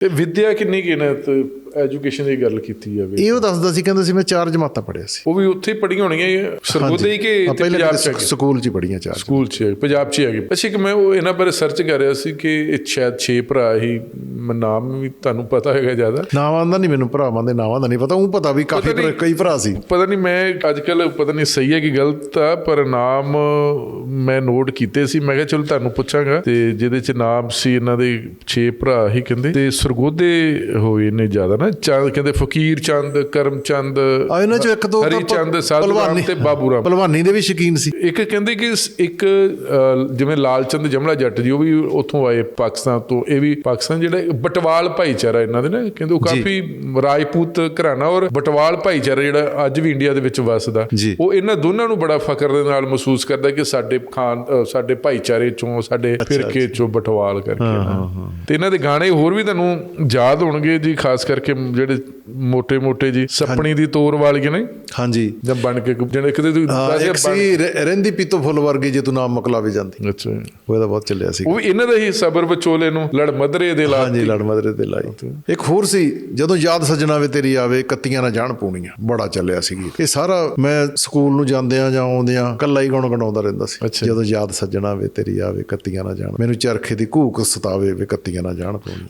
ਤੇ ਵਿਦਿਆ ਕਿੰਨੀ ਕਿ ਐਜੂਕੇਸ਼ਨ ਦੀ ਗੱਲ ਕੀਤੀ ਜਾਵੇ। ਇਹ ਉਹ ਦੱਸਦਾ ਸੀ ਕਹਿੰਦਾ ਸੀ ਮੈਂ ਚਾਰ ਜਮਾਤਾਂ ਪੜ੍ਹਿਆ ਸੀ। ਉਹ ਵੀ ਉੱਥੇ ਹੀ ਪੜੀਆਂ ਹੋਣੀਆਂ ਸਰਗੋਦੇ ਹੀ ਕਿ ਪੰਜਾਬ ਚ? ਸਕੂਲ 'ਚ ਹੀ ਪੜੀਆਂ ਚਾਰ ਸਕੂਲ ਚ ਪੰਜਾਬ ਚ ਹੈਗੇ ਅੱਛਾ ਕਿ ਮੈਂ ਉਹ ਇਹਨਾਂ ਬਾਰੇ ਸਰਚ ਕਰ ਰਿਹਾ ਸੀ ਕਿ ਇਹ ਸ਼ਾਇਦ 6 ਭਰਾ ਹੀ ਨਾਮ ਵੀ ਤੁਹਾਨੂੰ ਪਤਾ ਹੈਗਾ ਜ਼ਿਆਦਾ। ਨਾਵਾਂ ਦਾ ਨਹੀਂ ਮੈਨੂੰ ਭਰਾਵਾਂ ਦੇ ਨਾਵਾਂ ਦਾ ਨਹੀਂ ਪਤਾ ਉਹ ਪਤਾ ਵੀ ਕਾਫੀ। ਕਈ ਭਰਾ ਸੀ। ਪਤਾ ਨਹੀਂ ਮੈਂ ਅੱਜ ਕੱਲ ਪਤਾ ਨਹੀਂ ਸਹੀ ਹੈ ਕਿ ਗਲਤ ਆ ਪਰ ਨਾਮ ਮੈਂ ਨੋਟ ਕੀਤੇ ਸੀ ਮੈਂ ਕਿਹਾ ਚਲੋ ਤੁਹਾਨੂੰ ਪੁੱਛਾਂਗਾ। ਤੇ ਜਿਹਦੇ ਚ ਨਾਮ ਸੀ ਇਹਨਾਂ ਦੇ 6 ਭਰਾ ਹੀ ਕਹਿੰਦੇ। ਤੇ ਸਰਗੋਦੇ ਹੋਏ ਨੇ ਜ਼ਿਆਦਾ ਨਾ ਚੰਦ ਕਹਿੰਦੇ ਫਕੀਰ ਚੰਦ ਕਰਮ ਚੰਦ ਆ ਇਹਨਾਂ 'ਚ ਇੱਕ ਦੋ ਹਰੀ ਚੰਦ ਸਾਧੂ ਰਾਮ ਤੇ ਬਾਬੂ ਰਾਮ। ਪਹਿਲਵਾਨੀ ਦੇ ਵੀ ਸ਼ੌਕੀਨ ਸੀ। ਇੱਕ ਕਹਿੰਦੇ ਕਿ ਇੱਕ ਜਿਵੇਂ ਲਾਲਚੰਦ ਜਮਲਾ ਜੱਟ ਜੀ ਉਹ ਵੀ ਉੱਥੋਂ ਆਏ ਪਾਕਿਸਤਾਨ ਤੋਂ। ਇਹ ਵੀ ਪਾਕਿਸਤਾਨ ਜਿਹੜਾ ਬਟਵਾਲ ਭਾਈਚਾਰਾ ਇਹਨਾਂ ਦੇ ਨਾ ਕਹਿੰਦੇ ਉਹ ਕਾਫੀ ਰਾਜਪੂਤ ਘਰਾਣਾ ਔਰ ਬਟਵਾਲ ਭਾਈਚਾਰਾ ਜਿਹੜਾ ਅੱਜ ਵੀ ਇੰਡੀਆ ਦੇ ਵਿੱਚ ਵਸਦਾ। ਉਹ ਇਹਨਾਂ ਦੋਨਾਂ ਨੂੰ ਬੜਾ ਫਖਰ ਦੇ ਨਾਲ ਮਹਿਸੂਸ ਕਰਦਾ ਕਿ ਸਾਡੇ ਖਾਨ ਸਾਡੇ ਭਾਈਚਾਰੇ ਚੋਂ ਸਾਡੇ ਫਿਰਕੇ ਚੋਂ ਬਟਵਾਲ ਕਰਕੇ। ਤੇ ਇਹਨਾਂ ਦੇ ਗਾਣੇ ਹੋਰ ਵੀ ਤੁਹਾਨੂੰ ਯਾਦ ਹੋਣਗੇ ਜੀ ਖਾਸ ਕਰਕੇ ਕਿ ਜਿਹੜੇ ਮੋٹے-ਮੋٹے ਜੀ ਸੱਪਣੀ ਦੀ ਤੋਰ ਵਾਲੀਆਂ ਨੇ ਹਾਂਜੀ। ਜਦ ਬਣ ਕੇ ਜਿਹੜੇ ਕਿਤੇ ਤੁਸੀਂ ਦੱਸਿਆ ਸੀ ਰਹਿੰਦੀ ਪੀਤੋ ਫੁੱਲ ਵਰਗੇ ਜੇ ਤੂੰ ਨਾਮ ਮਕਲਾਵੇ ਜਾਂਦੀ। ਅੱਛਾ ਉਹ ਇਹਦਾ ਬਹੁਤ ਚੱਲਿਆ ਸੀ। ਉਹ ਇਹਨਾਂ ਦਾ ਹੀ ਸਬਰ ਵਿਚੋਲੇ ਨੂੰ ਲੜ ਮਦਰੇ ਦੇ ਲਾਈ ਹਾਂਜੀ ਲੜ ਮਦਰੇ ਦੇ ਲਾਈ। ਇੱਕ ਹੋਰ ਸੀ ਜਦੋਂ ਯਾਦ ਸਜਣਾ ਵੇ ਤੇਰੀ ਆਵੇ ਕੱਤੀਆਂ ਨਾ ਜਾਣ ਪੂਣੀਆਂ। ਬੜਾ ਚੱਲਿਆ ਸੀ ਇਹ ਸਾਰਾ ਮੈਂ ਸਕੂਲ ਨੂੰ ਜਾਂਦੇ ਆ ਜਾਂ ਆਉਂਦੇ ਆ ਕੱਲਾ ਹੀ ਗਾਉਣ ਗਣਾਉਂਦਾ ਰਹਿੰਦਾ ਸੀ। ਜਦੋਂ ਯਾਦ ਸਜਣਾ ਵੇ ਤੇਰੀ ਆਵੇ ਕੱਤੀਆਂ ਨਾ ਜਾਣ। ਮੈਨੂੰ ਚਰਖੇ ਦੀ ਘੂਕ ਸਤਾਵੇ ਵੇ ਕੱਤੀਆਂ ਨਾ ਜਾਣ ਪੂਣੀਆਂ।